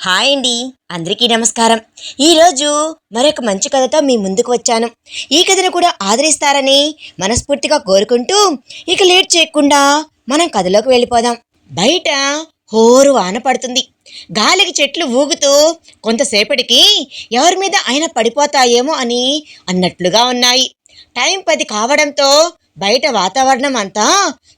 Hi అండి. అందరికీ నమస్కారం. ఈరోజు మరొక మంచి కథతో మీ ముందుకు వచ్చాను. ఈ కథను కూడా ఆదరిస్తారని మనస్ఫూర్తిగా కోరుకుంటూ ఇక లేట్ చేయకుండా మనం కథలోకి వెళ్ళిపోదాం. బయట హోరు వాన పడుతుంది. గాలికి చెట్లు ఊగుతూ కొంతసేపటికి ఎవరి మీద అయినా పడిపోతాయేమో అని అన్నట్లుగా ఉన్నాయి. టైం పది కావడంతో బయట వాతావరణం అంతా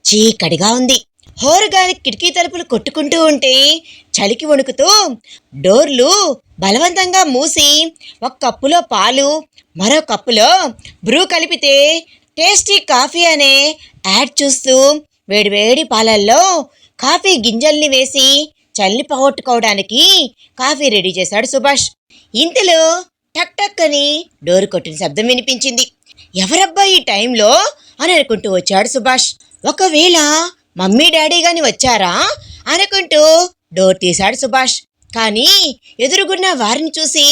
చీకటిగా ఉంది. హోరుగాలి కిటికీ తలుపులు కొట్టుకుంటూ ఉంటే చలికి వణుకుతూ డోర్లు బలవంతంగా మూసి ఒక కప్పులో పాలు మరో కప్పులో బ్రూ కలిపితే టేస్టీ కాఫీ అనే యాడ్ చూస్తూ వేడివేడి పాలల్లో కాఫీ గింజల్ని వేసి చల్లి పోగొట్టుకోవడానికి కాఫీ రెడీ చేశాడు సుభాష్. ఇంతలో టక్ టక్ అని డోరు కొట్టిన శబ్దం వినిపించింది. ఎవరబ్బా ఈ టైంలో? అని అనుకుంటూ వచ్చాడు సుభాష్. ఒకవేళ మమ్మీ డాడీ గాని వచ్చారా? అనుకుంటూ డోర్ తీశాడు సుభాష్. కానీ ఎదురుగున్న వారిని చూసి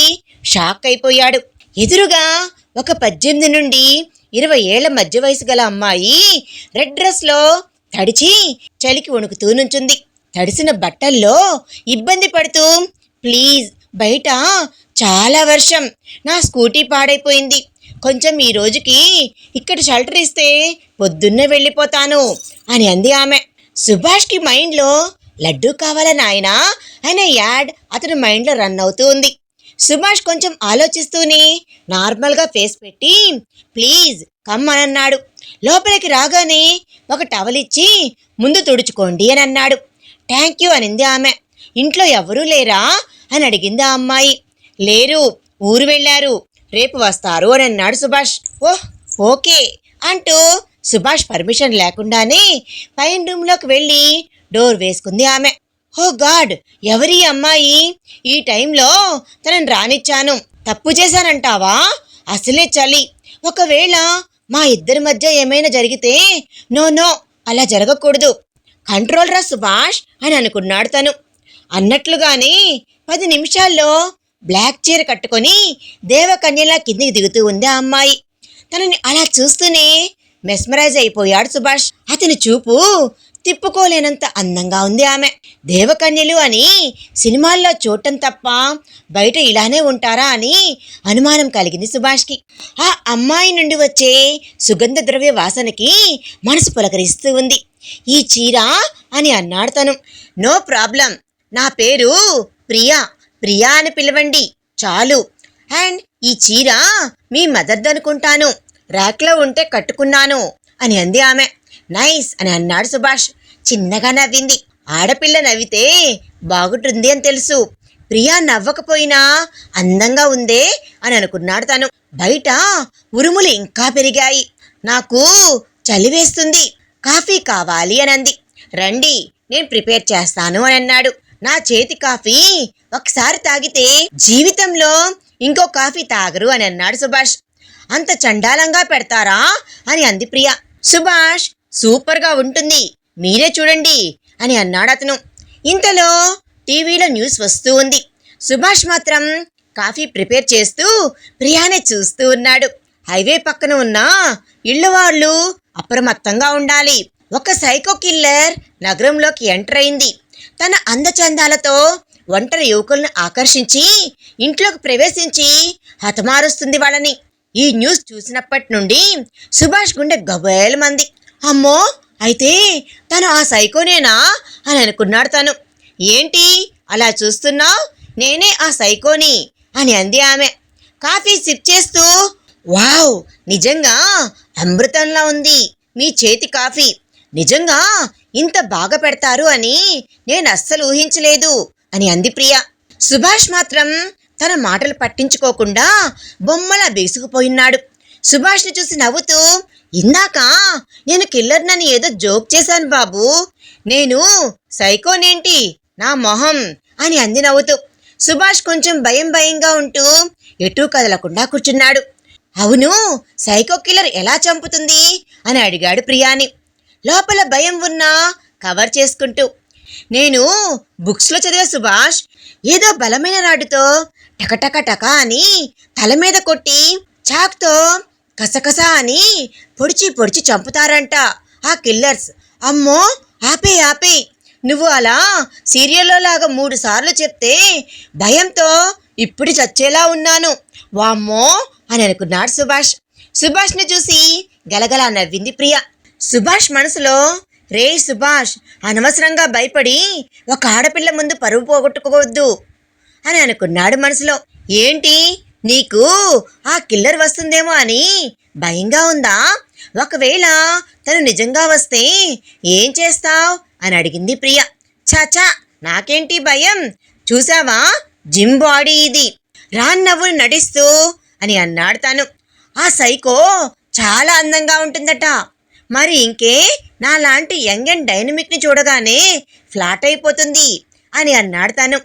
షాక్ అయిపోయాడు. ఎదురుగా ఒక పద్దెనిమిది నుండి ఇరవై ఏళ్ళ మధ్య వయసు గల అమ్మాయి రెడ్ డ్రెస్లో తడిచి చలికి వణుకుతూ నుంచుంది. తడిసిన బట్టల్లో ఇబ్బంది పడుతూ ప్లీజ్ బయట చాలా వర్షం. నా స్కూటీ పాడైపోయింది. కొంచెం ఈ రోజుకి ఇక్కడ షెల్టర్ ఇస్తే పొద్దున్నే వెళ్ళిపోతాను అని అంది ఆమె. సుభాష్కి మైండ్లో లడ్డూ కావాలా నాయనా? అనే యాడ్ అతని మైండ్లో రన్ అవుతూ ఉంది. సుభాష్ కొంచెం ఆలోచిస్తూనే నార్మల్గా ఫేస్ పెట్టి ప్లీజ్ కమ్ అని అన్నాడు. లోపలికి రాగానే ఒక టవల్ ఇచ్చి ముందు తుడుచుకోండి అని అన్నాడు. థ్యాంక్ యూ అనింది ఆమె. ఇంట్లో ఎవరూ లేరా? అని అడిగింది ఆ అమ్మాయి. లేరు ఊరు వెళ్ళారు. రేపు వస్తారు అని అన్నాడు సుభాష్. ఓహ్ ఓకే అంటూ సుభాష్ పర్మిషన్ లేకుండానే పైన రూమ్లోకి వెళ్ళి డోర్ వేసుకుంది ఆమె. ఓ గాడ్ ఎవరి అమ్మాయి? ఈ టైంలో తనని రానిచ్చాను. తప్పు చేశానంటావా అసలే చలి. ఒకవేళ మా ఇద్దరి మధ్య ఏమైనా జరిగితే నో నో అలా జరగకూడదు. కంట్రోల్ రా సుభాష్ అని అనుకున్నాడు తను. అన్నట్లుగానే పది నిమిషాల్లో బ్లాక్ చీర కట్టుకొని దేవకన్యలా కిందికి దిగుతూ ఉంది ఆ అమ్మాయి. తనని అలా చూస్తూనే మెస్మరైజ్ అయిపోయాడు సుభాష్. అతని చూపు తిప్పుకోలేనంత అందంగా ఉంది ఆమె. దేవకన్యలు అని సినిమాల్లో చూడటం తప్ప బయట ఇలానే ఉంటారా అని అనుమానం కలిగింది సుభాష్కి. ఆ అమ్మాయి నుండి వచ్చే సుగంధ ద్రవ్య వాసనకి మనసు పులకరిస్తూ ఉంది. ఈ చీర అని అన్నాడు తను. No problem. నా పేరు ప్రియా. ప్రియా అని పిలవండి. చాలు. అండ్ ఈ చీర మీ మదర్దనుకుంటాను ర్యాక్లో ఉంటే కట్టుకున్నాను అని అంది ఆమె. నైస్ అని అన్నాడు సుభాష్. చిన్నగా నవ్వింది. ఆడపిల్ల నవ్వితే బాగుంటుంది అని తెలుసు. ప్రియా నవ్వకపోయినా అందంగా ఉందే అని అనుకున్నాడు తను. బయట ఉరుములు ఇంకా పెరిగాయి. నాకు చలి వేస్తుంది. కాఫీ కావాలి అని అంది. రండి నేను ప్రిపేర్ చేస్తాను అని అన్నాడు. నా చేతి కాఫీ ఒకసారి తాగితే జీవితంలో ఇంకో కాఫీ తాగరు అని అన్నాడు సుభాష్. అంత చండాలంగా పెడతారా అని అంది ప్రియ. సుభాష్ సూపర్గా ఉంటుంది మీరే చూడండి అని అన్నాడు అతను. ఇంతలో టీవీలో న్యూస్ వస్తూ ఉంది. సుభాష్ మాత్రం కాఫీ ప్రిపేర్ చేస్తూ ప్రియానే చూస్తూ ఉన్నాడు. హైవే పక్కన ఉన్న ఇళ్ళు వాళ్ళు అప్రమత్తంగా ఉండాలి. ఒక సైకో కిల్లర్ నగరంలోకి ఎంటర్ అయింది. తన అందచందాలతో ఒంటరి యువకులను ఆకర్షించి ఇంట్లోకి ప్రవేశించి హతమారుస్తుంది వాళ్ళని. ఈ న్యూస్ చూసినప్పటి నుండి సుభాష్ గుండె గబేల మంది. అమ్మో అయితే తను ఆ సైకోనేనా అని అనుకున్నాడు తను. ఏంటి అలా చూస్తున్నావు? నేనే ఆ సైకోని అని అంది ఆమె. కాఫీ సిప్ చేస్తూ వావ్ నిజంగా అమృతంలా ఉంది. మీ చేతి కాఫీ. నిజంగా ఇంత బాగా పెడతారు అని నేను అస్సలు ఊహించలేదు అని అంది ప్రియ. సుభాష్ మాత్రం తన మాటలు పట్టించుకోకుండా బొమ్మలా బేసుకుపోయినాడు సుభాష్ని చూసి నవ్వుతూ ఇందాక నేను కిల్లర్నని ఏదో జోక్ చేశాను బాబు. నేను సైకోనేంటి? నా మొహం అని అంది నవ్వుతూ. సుభాష్ కొంచెం భయం భయంగా ఉంటూ ఎటూ కదలకుండా కూర్చున్నాడు. అవును సైకో కిల్లర్ ఎలా చంపుతుంది? అని అడిగాడు ప్రియాని. లోపల భయం ఉన్నా కవర్ చేసుకుంటూ నేను బుక్స్లో చదివే సుభాష్ ఏదో బలమైన రాడుతో టకటక టక అని తల మీద కొట్టి చాక్తో కసకస అని పొడిచి పొడిచి చంపుతారంట ఆ కిల్లర్స్. అమ్మో! ఆపే ఆపే. నువ్వు అలా సీరియల్లో లాగా మూడు సార్లు చెప్తే భయంతో ఇప్పుడు చచ్చేలా ఉన్నాను. వామ్మో! అని అనుకున్నాడు సుభాష్. సుభాష్ని చూసి గలగలా నవ్వింది ప్రియ. సుభాష్ మనసులో రే సుభాష్ అనవసరంగా భయపడి ఒక ఆడపిల్ల ముందు పరువు పోగొట్టుకోవద్దు అని అనుకున్నాడు మనసులో. ఏంటి? నీకు ఆ కిల్లర్ వస్తుందేమో అని భయంగా ఉందా? ఒకవేళ తను నిజంగా వస్తే ఏం చేస్తావ్? అని అడిగింది ప్రియ. చాచా నాకేంటి భయం? చూసావా? జిమ్ బాడీ ఇది. రాన్నవ్వులు నటిస్తూ అని అన్నాడు తను. ఆ సైకో చాలా అందంగా ఉంటుందట. మరి ఇంకే? నాలాంటి యంగ్ అండ్ డైనమిక్ని చూడగానే ఫ్లాట్ అయిపోతుంది అని అన్నాడు తను.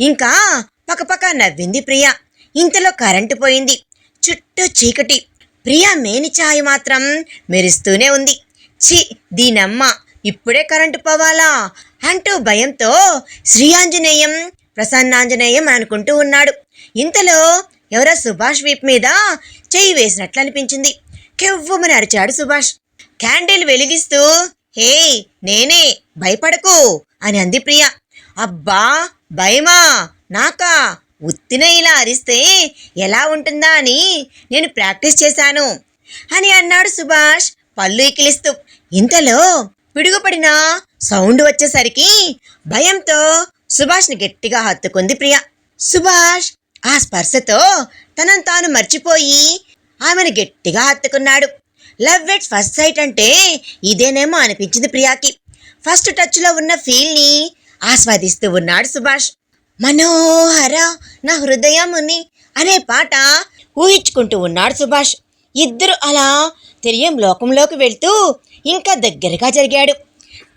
ఇంకా పక్కపక్క నవ్వింది ప్రియ. ఇంతలో కరెంటు పోయింది. చుట్టూ చీకటి. ప్రియా మేని ఛాయ మాత్రం మెరుస్తూనే ఉంది. చి దీనమ్మ ఇప్పుడే కరెంటు పోవాలా? అంటూ భయంతో శ్రీయాంజనేయం ప్రసన్నాంజనేయం అనుకుంటూ ఉన్నాడు. ఇంతలో ఎవరో సుభాష్ వీప్ మీద చెయ్యి వేసినట్లు అనిపించింది కెవ్వమని అరిచాడు సుభాష్. క్యాండిల్ వెలిగిస్తూ హే నేనే భయపడకు అని అంది ప్రియ. అబ్బా భయమా నాకా ఉత్తిన ఇలా అరిస్తే ఎలా ఉంటుందా అని నేను ప్రాక్టీస్ చేశాను అని అన్నాడు సుభాష్ పళ్ళు ఇకిలిస్తూ. ఇంతలో పిడుగుపడిన సౌండ్ వచ్చేసరికి భయంతో సుభాష్ని గట్టిగా హత్తుకుంది ప్రియ. సుభాష్ ఆ స్పర్శతో తనను తాను మర్చిపోయి ఆమెను గట్టిగా హత్తుకున్నాడు. లవ్ ఎట్ ఫస్ట్ సైట్ అంటే ఇదేనేమో అనిపించింది ప్రియాకి. ఫస్ట్ టచ్లో ఉన్న ఫీల్ని ఆస్వాదిస్తూ ఉన్నాడు సుభాష్. మనోహర నా హృదయముని అనే పాట ఊహించుకుంటూ ఉన్నాడు సుభాష్. ఇద్దరు అలా తెలియం లోకంలోకి వెళ్తూ ఇంకా దగ్గరగా జరిగాడు.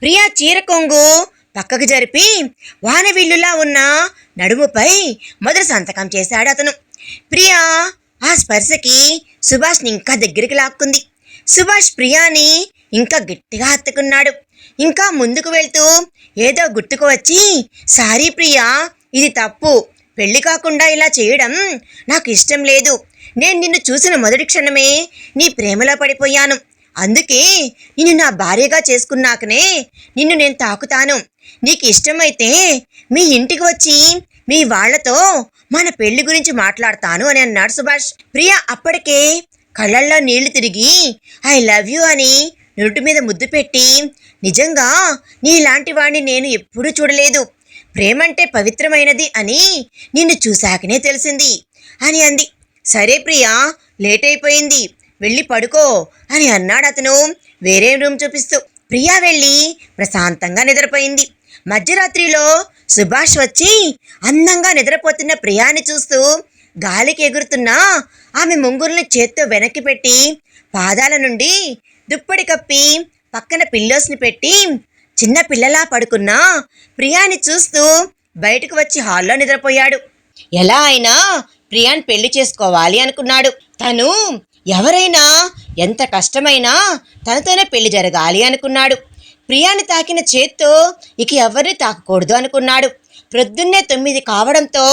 ప్రియా చీర కొంగు పక్కకు జరిపి వానవిల్లులా ఉన్న నడుముపై మొదటి సంతకం చేశాడు అతను. ప్రియా ఆ స్పర్శకి సుభాష్ని ఇంకా దగ్గరికి లాక్కుంది. సుభాష్ ప్రియాని ఇంకా గట్టిగా హత్తుకున్నాడు. ఇంకా ముందుకు వెళ్తూ ఏదో గుర్తుకు వచ్చి సారీ ప్రియా ఇది తప్పు. పెళ్ళి కాకుండా ఇలా చేయడం నాకు ఇష్టం లేదు. నేను నిన్ను చూసిన మొదటి క్షణమే నీ ప్రేమలో పడిపోయాను. అందుకే నిన్ను నా భార్యగా చేసుకున్నాకనే నిన్ను నేను తాకుతాను. నీకు ఇష్టమైతే మీ ఇంటికి వచ్చి మీ వాళ్ళతో మన పెళ్ళి గురించి మాట్లాడతాను అని అన్నాడు సుభాష్. ప్రియ అప్పటికే కళ్ళల్లో నీళ్ళు తిరిగి ఐ లవ్ యూ అని నుటి మీద ముద్దు పెట్టి నిజంగా నీలాంటి వాణ్ణి నేను ఎప్పుడూ చూడలేదు. ప్రేమంటే పవిత్రమైనది అని నిన్ను చూశాకనే తెలిసింది అని అంది. సరే ప్రియా లేట్ అయిపోయింది. వెళ్ళి పడుకో అని అన్నాడు అతను. వేరే రూమ్ చూపిస్తూ ప్రియా వెళ్ళి ప్రశాంతంగా నిద్రపోయింది. మధ్యరాత్రిలో సుభాష్ వచ్చి అందంగా నిద్రపోతున్న ప్రియాని చూస్తూ గాలికి ఎగురుతున్నా ఆమె ముంగురుని చేత్తో వెనక్కి పెట్టి పాదాల నుండి దుప్పటి కప్పి పక్కన పిల్లోస్ని పెట్టి చిన్న పిల్లలా పడుకున్న ప్రియాని చూస్తూ బయటకు వచ్చి హాల్లో నిద్రపోయాడు. ఎలా అయినా ప్రియాన్ పెళ్ళి చేసుకోవాలి అనుకున్నాడు. తను ఎవరైనా ఎంత కష్టమైనా తనతోనే పెళ్ళి జరగాలి అనుకున్నాడు. ప్రియాని తాకిన చేత్తో ఇక ఎవరిని తాకకూడదు అనుకున్నాడు. ప్రొద్దున్నే తొమ్మిది కావడంతో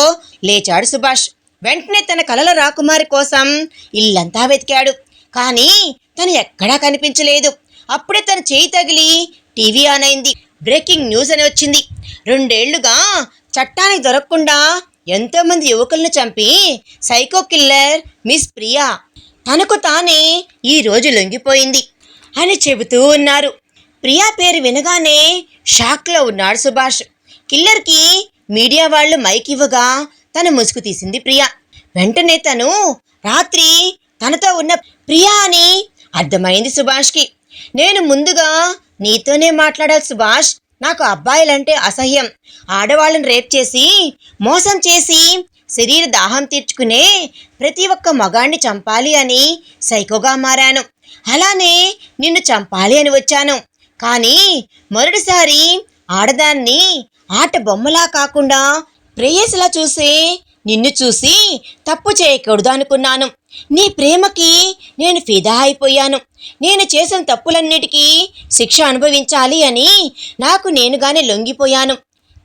లేచాడు సుభాష్. వెంటనే తన కలల రాకుమారి కోసం ఇల్లంతా వెతికాడు. కానీ తను ఎక్కడా కనిపించలేదు. అప్పుడే తన చేయి తగిలి టీవీ ఆన్ అయింది. బ్రేకింగ్ న్యూస్ అని వచ్చింది. రెండేళ్ళుగా చట్టానికి దొరకకుండా ఎంతోమంది యువకులను చంపి సైకో కిల్లర్ మిస్ ప్రియా తనకు తానే ఈ రోజు లొంగిపోయింది అని చెబుతూ ఉన్నారు. ప్రియా పేరు వినగానే షాక్లో ఉన్నాడు సుభాష్. కిల్లర్కి మీడియా వాళ్ళు మైక్ ఇవ్వగా తన ముసుగు తీసింది ప్రియా. వెంటనే తను రాత్రి తనతో ఉన్న ప్రియా అని అర్థమైంది సుభాష్కి. నేను ముందుగా నీతోనే మాట్లాడాలి సుభాష్. నాకు అబ్బాయిలంటే అసహ్యం. ఆడవాళ్ళని రేప్ చేసి మోసం చేసి శరీర దాహం తీర్చుకునే ప్రతి ఒక్క మగాణ్ణి చంపాలి అని సైకోగా మారాను. అలానే నిన్ను చంపాలి అని వచ్చాను. కానీ మొదటిసారి ఆడదాన్ని ఆట బొమ్మలా కాకుండా ప్రేయసిలా చూసి? నిన్ను చూసి తప్పు చేయకూడదు అనుకున్నాను. నీ ప్రేమకి నేను ఫిదా అయిపోయాను. నేను చేసిన తప్పులన్నిటికీ శిక్ష అనుభవించాలి అని నాకు నేనుగానే లొంగిపోయాను.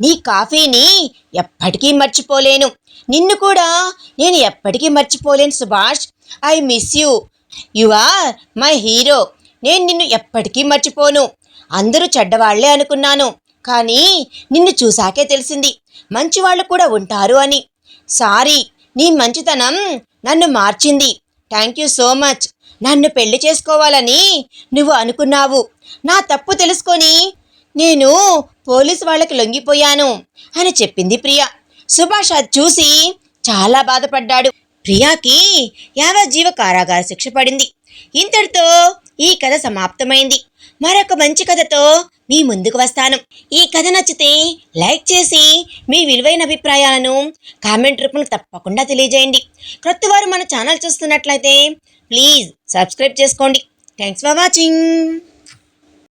నీ కాఫీని ఎప్పటికీ మర్చిపోలేను. నిన్ను కూడా నేను ఎప్పటికీ మర్చిపోలేను Subhash. I miss you. You are my hero. నేను నిన్ను ఎప్పటికీ మర్చిపోను. అందరూ చెడ్డవాళ్ళే అనుకున్నాను. కానీ నిన్ను చూసాకే తెలిసింది. మంచివాళ్ళు కూడా ఉంటారు అని. సారీ నీ మంచితనం నన్ను మార్చింది. Thank you so much. నన్ను పెళ్ళి చేసుకోవాలని నువ్వు అనుకున్నావు. నా తప్పు తెలుసుకొని నేను పోలీసు వాళ్ళకి లొంగిపోయాను అని చెప్పింది ప్రియా. సుభాష్ అది చూసి చాలా బాధపడ్డాడు. ప్రియాకి యావజ్జీవ కారాగార శిక్ష పడింది. ఇంతటితో ఈ కథ సమాప్తమైంది. మరొక మంచి కథతో మీ ముందుకు వస్తాను. ఈ కథ నచ్చితే లైక్ చేసి మీ విలువైన అభిప్రాయాలను కామెంట్ రూపంలో తప్పకుండా తెలియజేయండి. క్రొత్త వారు మన ఛానల్ చూస్తున్నట్లయితే ప్లీజ్ సబ్స్క్రైబ్ చేసుకోండి. Thanks for watching